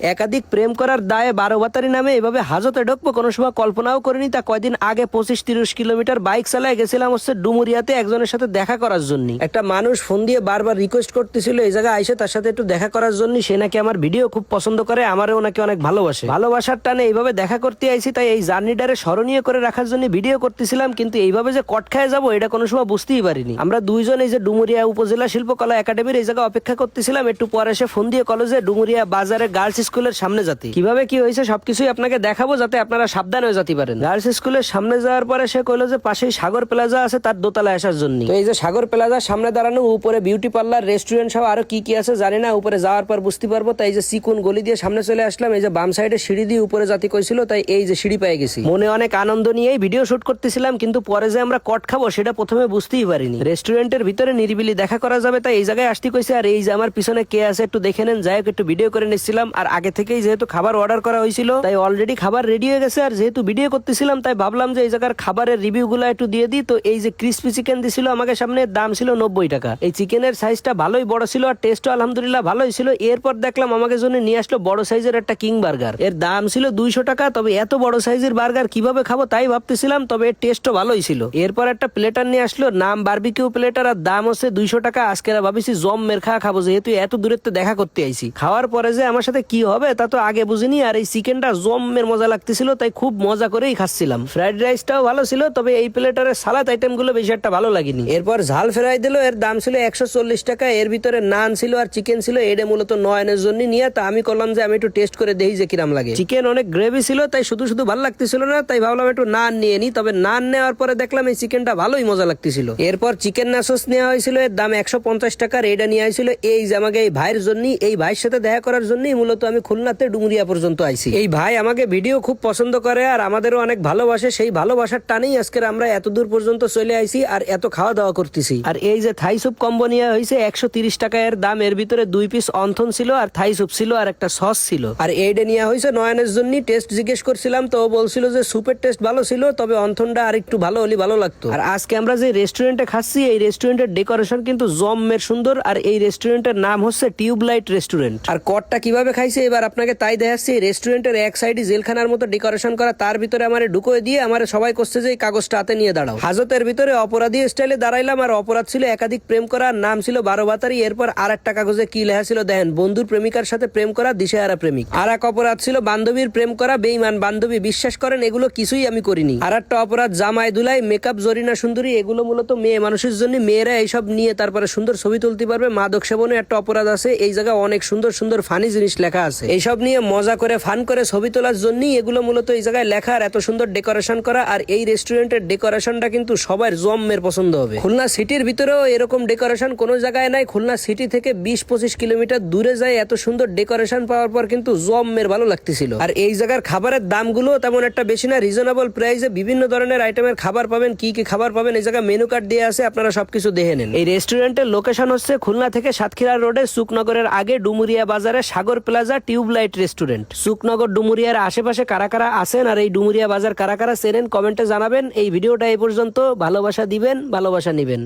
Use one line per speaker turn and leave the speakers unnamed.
একাধিক প্রেম করার দায়ে বারো বাতারি নামে এভাবে হাজতে ঢুকবো, কোনো সময় কল্পনাও করিনি। তা কয়দিন আগে পঁচিশ তিরিশ কিলোমিটার বাইক চালায় গেছিলাম হচ্ছে ডুমুরিয়াতে একজনের সাথে দেখা করার জন্য। একটা মানুষ ফোন দিয়ে বারবার রিকোয়েস্ট করতেছিল, এই জায়গায় আইসে, তার সাথে একটু দেখা করার জন্য। সে নাকি আমার ভিডিও খুব পছন্দ করে, আমারও নাকি অনেক ভালোবাসে। ভালোবাসার টানে এইভাবে দেখা করতে আইছি, তাই এই জার্নিটারে স্মরণীয় করে রাখার জন্য ভিডিও করতেছিলাম, কিন্তু এইভাবে যে কট খায় যাব, এটা কোনো সময় বুঝতেই পারিনি। আমরা দুইজন এই যে ডুমুরিয়া উপজেলা শিল্পকলা একাডেমির এই জায়গায় অপেক্ষা করতেছিলাম, একটু পরে এসে ফোন দিয়ে কলেজে ডুমুরিয়া বাজারে গার্লস স্কুলের সামনে যাতে কীভাবে কি হয়েছে সবকিছুই আপনাকে দেখাবো যাতে আপনারা সাবধান হয়ে যেতে পারেন। গার্লস স্কুলের সামনে যাওয়ার পরে সে কইলো যে পাশেই সাগর প্লাজা আছে, তার দোতলায় আসার জন্য। তো এই যে সাগর প্লাজার সামনে দাঁড়ানো, উপরে বিউটি পার্লার রেস্টুরেন্ট সহ আরও কি কি আছে জানি না, উপরে যাওয়ার পর বুঝতে পারব। তাই যে সিকুন গলি দিয়ে সামনে চলে আসলাম, এই যে বাম সাইডে সিঁড়ি দিয়ে উপরে জাতি কইছিল, তাই এই যে সিঁড়ি পেয়ে গেছি। মনে অনেক আনন্দ নিয়েই ভিডিও শুট করতেছিলাম, কিন্তু পরে যে আমরা কট খাব সেটা প্রথমে বুঝতেই পারিনি। রেস্টুরেন্টের ভিতরে নিরিবিলি দেখা করা যাবে, তাই এই জায়গায় আসতে কইছে, আর এই যে আমার পিছনে কে আছে একটু দেখে নেন, যাই একটু ভিডিও করে নিচ্ছিলাম, আর আগে থেকেই যেহেতু খাবার অর্ডার করা হয়েছিল, তাই অলরেডি খাবার রেডি হয়ে গেছে। আর যেহেতু ভিডিও করতেছিলাম, তাই ভাবলাম যে এই জায়গার খাবারের রিভিউ গুলো একটু দিয়ে দিই। তো এই যে ক্রিসপি চিকেন দিছিল আমাকে সামনে, দাম ছিল নব্বই টাকা। এই চিকেনের সাইজটা ভালোই বড় ছিল আর টেস্টও আলহামদুলিল্লাহ ভালোই ছিল। এরপর দেখলাম আমাকে জন্য নিয়ে আসলো বড় সাইজের একটা কিং বার্গার এর দাম ছিল দুইশো টাকা, তবে এত বড় সাইজের বার্গার কীভাবে খাব তাই ভাবতেছিলাম, তবে এর টেস্টও ভালোই ছিল। এরপর একটা প্লেটার নিয়ে আসলো, নাম বারবিকিউ প্লেটার আর দাম হচ্ছে দুইশো টাকা। আজকে আর ভাবিছি জম মের খা খাব, যেহেতু এত দূরের দেখা করতে আইছি। খাওয়ার পরে যে আমার সাথে কি হবে, তা তো আগে বুঝিনি। আর এই চিকেনটা জমের মজা লাগতেছিল, তাই খুব মজা করেই খাচ্ছিলাম। ফ্রাইড রাইসটাও ভালো ছিল, তবে এই প্লেটারের সালাদ আইটেমগুলো বেশি একটা ভালো লাগেনি। এরপর ঝাল ফেরাই দিল, এর দাম ছিল একশো চল্লিশ টাকা, এর ভিতরে নান ছিল আর চিকেন ছিল এটা মূলত নয়নের জন্য নিয়ে, তা আমি করলাম যে আমি একটু টেস্ট করে দেখি যে কিরাম লাগে। চিকেন অনেক গ্রেভি ছিল, তাই শুধু শুধু ভালো লাগতেছিল না, তাই ভাবলাম একটু নান নিয়ে নি, তবে নান নেওয়ার পরে দেখলাম এই চিকেনটা ভালোই মজা লাগতেছিল। এরপর চিকেন নাসস নেওয়া হয়েছিল, এর দাম একশো পঞ্চাশ টাকার এটা নিয়ে আইছিল এই যে আমাকে এই ভাইয়ের জন্য এই ভাইয়ের সাথে দেখা করার জন্যই মূলত আমি খুলনাতে ডুমুরিয়া পর্যন্ত আইছি। এই ভাই আমাকে ভিডিও খুব পছন্দ করে আর আমাদেরও অনেক ভালোবাসে। সেই ভালোবাসার টানেই আজকের আমরা এত দূর পর্যন্ত চলে আইছি আর এত খাওয়া দাওয়া করতেছি। আর এই যে থাই স্যুপ কম্বো নিয়ে হয়েছে একশো তিরিশ টাকা এর দাম। এর ভিতরে দুই পিস অন্থন ছিল আর থাই স্যুপ ছিল আর একটা সস ছিল। আর এইটা নিয়ে হয়েছে নয়নের জন্য টেস্ট জিজ্ঞেস করছিলাম, তো বলছিল যে স্যুপের টেস্ট ভালো ছিল, তবে অন্থনটা আর একটু ভালো হলে ভালো লাগতো। আর আজকে আমরা যে রেস্টুরেন্টে খাচ্ছি, এই রেস্টুরেন্টের ডেকোরেশন কিন্তু জমের সুন্দর। আর এই রেস্টুরেন্টের নাম হচ্ছে টিউবলাইট রেস্টুরেন্ট আর কটটা কীভাবে খাইছে এবার আপনাকে তাই দেখাচ্ছি রেস্টুরেন্টের এক সাইডে জেলখানার মতো ডেকোরেশন করা, তার ভিতরে আমার ঢুকোয় দিয়ে আমার সবাই করছে যে কাগজটা হাতে নিয়ে দাঁড়াও। হাজতের ভিতরে অপরাধী স্টাইলে দাঁড়াইলাম আর অপরাধ ছিল একাধিক প্রেম করা, নাম ছিল বারো বাতারি এরপর আর একটা কাগজে কি লেখা ছিল দেখেন, বন্ধুর প্রেমিকার সাথে প্রেম করা, দিশেহারা প্রেমিক। আর এক অপরাধ ছিল বান্ধবীর প্রেম করা বেইমান বান্ধবী বিশ্বাস করেন, এগুলো কিছুই আমি করিনি। আর একটা অপরাধ, জামাই দুলাই মেকআপ জরিনা, সুন্দরী, এগুলো মূলত মেয়ে মানুষের জন্য, মেয়েরা এইসব নিয়ে তারপরে সুন্দর ছবি তুলতে পারবে, মাদক সেবনে একটা অপরাধ আছে, এই জায়গায় অনেক সুন্দর সুন্দর ফানি জিনিস লেখা আছে। এইসব নিয়ে মজা করে, ফান করে ছবি তোলার জন্যই এগুলো মূলত এই জায়গায় লেখা আর এত সুন্দর ডেকোরেশন করা। আর এই রেস্টুরেন্টের ডেকোরেশনটা কিন্তু সবার জম্মের পছন্দ হবে। খুলনা সিটির ভিতরেও এরকম ডেকোরেশন কোনো জায়গায় নাই। খুলনা সিটি থেকে বিশ পঁচিশ কিলোমিটার দূরে যায় এত সুন্দর ডেকোরেশন পাওয়ার পর কিন্তু জম্মের ভালো লাগতেছিল। আর এই জায়গার খাবারের দামগুলো তেমন একটা বেশি না। রিজনেবল প্রাইসে বিভিন্ন ধরনের আইটেমের খাবার পাবেন, কি কি খাবার পাবেন, এই জায়গায় মেনু কার্ড দিয়ে আছে, আপনারা সবকিছু দেখে নেন। এই রেস্টুরেন্টের লোকেশন হচ্ছে খুলনা থেকে সাতক্ষীরা রোডে, সুকনগরের আগে ডুমুরিয়া বাজারে, Sagar plaza tubelight restaurant. Sukanagar ডুমুরিয়ার আশেপাশে কারা কারা আছেন আর এই ডুমুরিয়া বাজার কারা কারা চেনেন কমেন্টে জানাবেন। এই ভিডিওটা এই পর্যন্ত। ভালোবাসা দিবেন, ভালোবাসা নিবেন।